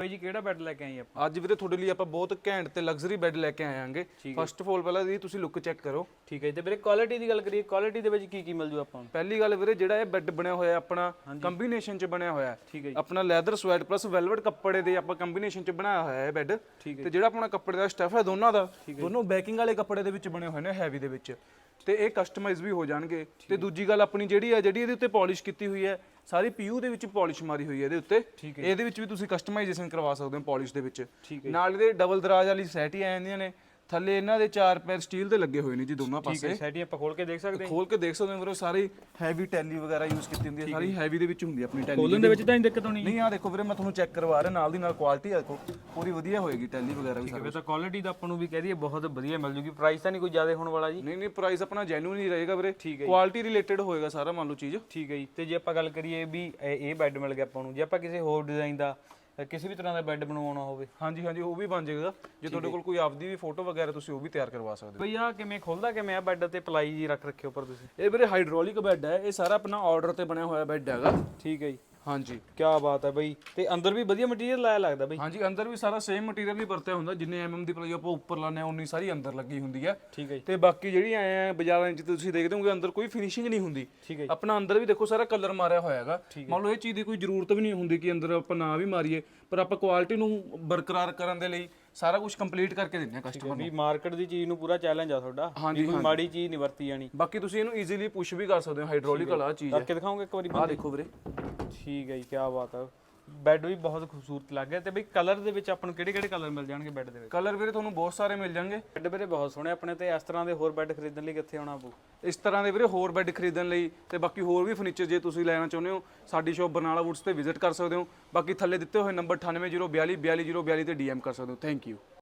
ਬਾਈ ਜੀ ਕਿਹੜਾ ਬੈੱਡ ਲੈ ਕੇ ਆਏ ਆਪਾਂ? ਅੱਜ ਵੀਰੇ ਤੁਹਾਡੇ ਲਈ ਆਪਾਂ ਬਹੁਤ ਘੈਂਟ ਤੇ ਲਗਜ਼ਰੀ ਬੈੱਡ ਲੈ ਕੇ ਆਏ ਆਂਗੇ ਫਸਟ ਆਫ ਆਲ ਪਹਿਲਾਂ ਦੀ ਤੁਸੀਂ ਲੁੱਕ ਚੈੱਕ ਕਰੋ। ਠੀਕ ਹੈ ਤੇ ਵੀਰੇ ਕੁਆਲਿਟੀ ਦੀ ਗੱਲ ਕਰੀਏ ਕੁਆਲਿਟੀ ਦੇ ਵਿੱਚ ਕੀ ਕੀ ਮਿਲ ਜੂ ਆਪਾਂ ਨੂੰ? ਪਹਿਲੀ ਗੱਲ ਵੀਰੇ ਜਿਹੜਾ ਇਹ ਬੈੱਡ ਬਣਿਆ ਹੋਇਆ ਆਪਣਾ ਕੰਬੀਨੇਸ਼ਨ ਚ ਬਣਿਆ ਹੋਇਆ ਠੀਕ ਹੈ ਜੀ। ਆਪਣਾ ਲੈਦਰ ਸਵੈਟ ਪਲੱਸ ਵੈਲਵਟ ਕੱਪੜੇ ਦੇ ਆਪਾਂ ਕੰਬੀਨੇਸ਼ਨ ਚ ਬਣਾਇਆ ਹੋਇਆ ਹੈ ਬੈੱਡ ਤੇ ਜਿਹੜਾ ਆਪਣਾ ਕੱਪੜੇ ਦਾ ਸਟਫ ਹੈ ਦੋਨਾਂ ਦਾ ਦੋਨੋਂ ਬੈਕਿੰਗ ਵਾਲੇ ਕੱਪੜੇ ਦੇ ਵਿੱਚ ਬਣੇ ਹੋਏ ਨੇ ਹੈਵੀ ਦੇ ਵਿੱਚ। ਤੇ ਇਹ ਕਸਟਮਾਈਜ਼ ਵੀ ਹੋ ਜਾਣਗੇ। ਤੇ ਦੂਜੀ ਗੱਲ ਆਪਣੀ ਜਿਹੜੀ ਹੈ ਜਿਹੜੀ ਇਹਦੇ ਉੱਤੇ ਪਾਲਿਸ਼ ਕੀਤੀ ਹੋਈ ਹੈ ਸਾਰੀ ਪੀਯੂ ਦੇ ਵਿੱਚ ਪਾਲਿਸ਼ ਮਾਰੀ ਹੋਈ ਹੈ ਇਹਦੇ ਉੱਤੇ। ਇਹਦੇ ਵਿੱਚ ਵੀ ਤੁਸੀਂ ਕਸਟਮਾਈਜ਼ੇਸ਼ਨ ਕਰਵਾ ਸਕਦੇ ਹੋ ਪਾਲਿਸ਼ ਦੇ ਵਿੱਚ। ਨਾਲ ਇਹਦੇ ਡਬਲ ਦਰਾਜ ਵਾਲੀ ਸੈਟ ਹੀ ਆ ਜਾਂਦੀਆਂ ਨੇ। ਥੱਲੇ ਇਹਨਾਂ ਦੇ ਚਾਰ ਪੈਰ ਸਟੀਲ ਦੇ ਲੱਗੇ ਹੋਏ ਨੇ ਜੀ ਦੋਨਾਂ ਠੀਕ ਪਾਸੇ। ਹੈ ਸੈਟੀ ਆਪਾਂ ਖੋਲ ਕੇ ਦੇਖ ਸਕਦੇ ਹਾਂ ਖੋਲ ਕੇ ਦੇਖ ਸਕਦੇ ਹੋ ਵੀਰੇ ਸਾਰੀ ਹੈਵੀ ਟੈਲੀ ਵਗੈਰਾ ਯੂਜ਼ ਕੀਤੀ ਹੁੰਦੀ ਹੈ ਸਾਰੀ ਹੈਵੀ ਦੇ ਵਿੱਚ ਹੁੰਦੀ ਹੈ ਆਪਣੀ ਟੈਲੀ ਖੋਲਣ ਦੇ ਵਿੱਚ। ਤਾਂ ਨਹੀਂ ਦਿੱਕਤ ਹੋਣੀ ਨਹੀਂ ਆ ਦੇਖੋ ਵੀਰੇ ਮੈਂ ਤੁਹਾਨੂੰ ਚੈੱਕ ਕਰਵਾ ਰਿਹਾ ਨਾਲ ਦੀ ਨਾਲ ਕੁਆਲਿਟੀ ਦੇਖੋ ਪੂਰੀ ਵਧੀਆ ਹੋਏਗੀ ਟੈਲੀ ਵਗੈਰਾ ਵੀ ਸਾਰੀ। ਫਿਰ ਤਾਂ ਕੁਆਲਿਟੀ ਦਾ ਆਪਾਂ ਨੂੰ ਵੀ ਕਹਿ ਦਈਏ ਬਹੁਤ ਵਧੀਆ ਮਿਲ ਜੂਗੀ। ਪ੍ਰਾਈਸ ਤਾਂ ਨਹੀਂ ਕੋਈ ਜ਼ਿਆਦਾ ਹੋਣ ਵਾਲਾ ਜੀ। ਨਹੀਂ ਨਹੀਂ ਪ੍ਰਾਈਸ ਆਪਣਾ ਜੈਨੂਇਨ ਹੀ ਰਹੇਗਾ ਵੀਰੇ। ਕੁਆਲਿਟੀ ਰਿਲੇਟਡ ਹੋਏਗਾ ਸਾਰਾ ਮੰਨ ਲਓ ਚੀਜ਼। ਠੀਕ ਹੈ ਜੀ। ਤੇ ਜੇ ਆਪਾਂ ਗੱਲ ਕਰੀਏ ਵੀ ਇਹ ਇਹ ਬੈੱਡ ਮਿਲ ਗਿਆ ਆਪਾਂ ਨੂੰ ਜੇ ਆਪਾਂ ਕਿਸੇ ਹੋਰ ਡਿਜ਼ਾਈਨ ਦਾ ਅ, ਕਿਸੇ ਵੀ ਤਰ੍ਹਾਂ ਦਾ ਬੈੱਡ ਬਣਵਾਉਣਾ ਹੋਵੇ। ਹਾਂਜੀ ਹਾਂਜੀ ਉਹ ਵੀ ਬਣ ਜਾਏਗਾ। ਜੇ ਤੁਹਾਡੇ ਕੋਲ ਕੋਈ ਆਪਦੀ ਵੀ ਫੋਟੋ ਵਗੈਰਾ ਤੁਸੀਂ ਉਹ ਵੀ ਤਿਆਰ ਕਰਵਾ ਸਕਦੇ ਹੋ। ਬਈ ਆ ਕਿਵੇਂ ਖੁੱਲਦਾ ਕਿਵੇਂ ਆ ਬੈੱਡ ਤੇ ਪਲਾਈ ਜੀ ਰੱਖ ਰੱਖਿਓ ਉੱਪਰ ਤੁਸੀਂ? ਇਹ ਵੀਰੇ ਹਾਈਡ੍ਰੋਲਿਕ ਬੈੱਡ ਹੈ ਇਹ ਸਾਰਾ ਆਪਣਾ ਆਰਡਰ ਤੇ ਬਣਿਆ ਹੋਇਆ ਬੈੱਡ ਹੈਗਾ। ਠੀਕ ਹੈ ਜੀ। ਹਾਂਜੀ। ਕੀ ਬਾਤ ਹੈ ਬਈ। ਤੇ ਅੰਦਰ ਵੀ ਵਧੀਆ ਮਟੀਰੀਅਲ ਲਾਇਆ ਲੱਗਦਾ ਬਈ। ਹਾਂਜੀ ਅੰਦਰ ਵੀ ਸਾਰਾ ਸੇਮ ਮਟੀਰੀਅਲ ਹੀ ਵਰਤਿਆ ਹੁੰਦਾ ਜਿੰਨੇ ਐਮਐਮ ਦੀ ਪਲਾਈ ਆਪਾਂ ਉੱਪਰ ਲਾਣੇ ਉਨੀ ਸਾਰੀ ਅੰਦਰ ਲੱਗੀ ਹੁੰਦੀ ਹੈ। ਠੀਕ ਹੈ ਜੀ। ਤੇ ਬਾਕੀ ਜਿਹੜੀ ਆਏ ਆ ਬਾਜ਼ਾਰਾਂ 'ਚ ਤੁਸੀਂ ਦੇਖਦੇ ਹੋਗੇ ਅੰਦਰ ਕੋਈ ਫਿਨਿਸ਼ਿੰਗ ਨਹੀਂ ਹੁੰਦੀ। ਠੀਕ ਹੈ ਆਪਣਾ ਅੰਦਰ ਵੀ ਦੇਖੋ ਸਾਰਾ ਕਲਰ ਮਾਰਿਆ ਹੋਇਆ ਹੈਗਾ। ਮੰਨ ਲਓ ਇਹ ਚੀਜ਼ ਦੀ ਕੋਈ ਜ਼ਰੂਰਤ ਵੀ ਨਹੀਂ ਹੁੰਦੀ ਕਿ ਅੰਦਰ ਆਪਾਂ ਨਾ ਵੀ ਮਾਰੀਏ ਪਰ ਆਪਾਂ ਕੁਆਲਿਟੀ ਨੂੰ ਬਰਕਰਾਰ ਕਰਨ ਦੇ ਲਈ ਸਾਰਾ ਕੁਝ ਕੰਪਲੀਟ ਕਰਕੇ ਦਿੰਦੇ ਆ ਕਸਟਮਰ ਵੀ ਮਾਰਕੀਟ ਦੀ ਚੀਜ਼ ਨੂੰ ਪੂਰਾ ਚੈਲੰਜ ਆ ਤੁਹਾਡਾ। ਹਾਂਜੀ, ਕੋਈ ਮਾੜੀ ਚੀਜ਼ ਨਹੀਂ ਵਰਤੀ ਜਾਣੀ। ਬਾਕੀ ਤੁਸੀਂ ਇਹਨੂੰ ਈਜ਼ੀਲੀ ਪੁਸ਼ ਵੀ ਕਰ ਸਕਦੇ ਹੋ ਹਾਈਡ੍ਰੋਲਿਕ ਵਾਲਾ ਚੀਜ਼ ਹੈ। ਕਰਕੇ ਦਿਖਾਓਗੇ ਇੱਕ ਵਾਰੀ ਆਹ ਦੇਖੋ ਵੀਰੇ। ਠੀਕ ਹੈ ਜੀ ਕੀ ਬਾਤ ਹੈ। ਬੈੱਡ ਵੀ ਬਹੁਤ ਖੂਬਸੂਰਤ ਲੱਗ ਗਿਆ ਤੇ ਬਈ ਕਲਰ ਦੇ ਵਿੱਚ ਆਪਾਂ ਨੂੰ ਕਿਹੜੇ ਕਿਹੜੇ ਕਲਰ ਮਿਲ ਜਾਣਗੇ ਬੈੱਡ ਦੇ ਵਿੱਚ? ਕਲਰ ਵੀਰੇ ਤੁਹਾਨੂੰ ਬਹੁਤ ਸਾਰੇ ਮਿਲ ਜਾਣਗੇ। ਬੈੱਡ ਵੀਰੇ ਬਹੁਤ ਸੋਹਣੇ, ਆਪਣੇ ਤੇ ਇਸ ਤਰ੍ਹਾਂ ਦੇ ਹੋਰ ਬੈੱਡ ਖਰੀਦਣ ਲਈ ਕਿੱਥੇ ਆਉਣਾ ਪਊ? ਇਸ ਤਰ੍ਹਾਂ ਦੇ ਵੀਰੇ ਹੋਰ ਬੈੱਡ ਖਰੀਦਣ ਲਈ ਤੇ ਬਾਕੀ ਹੋਰ ਵੀ ਫਰਨੀਚਰ ਜੇ ਤੁਸੀਂ ਲੈਣਾ ਚਾਹੁੰਦੇ ਹੋ, ਸਾਡੀ ਸ਼ੋਪ ਬਰਨਾਲਾ ਵੁੱਡਸ ਤੇ ਵਿਜ਼ਿਟ ਕਰ ਸਕਦੇ ਹੋ। ਬਾਕੀ ਥੱਲੇ ਦਿੱਤੇ ਹੋਏ ਨੰਬਰ 9804242042 ਤੇ ਡੀਐਮ ਕਰ ਸਕਦੇ ਹੋ। Thank you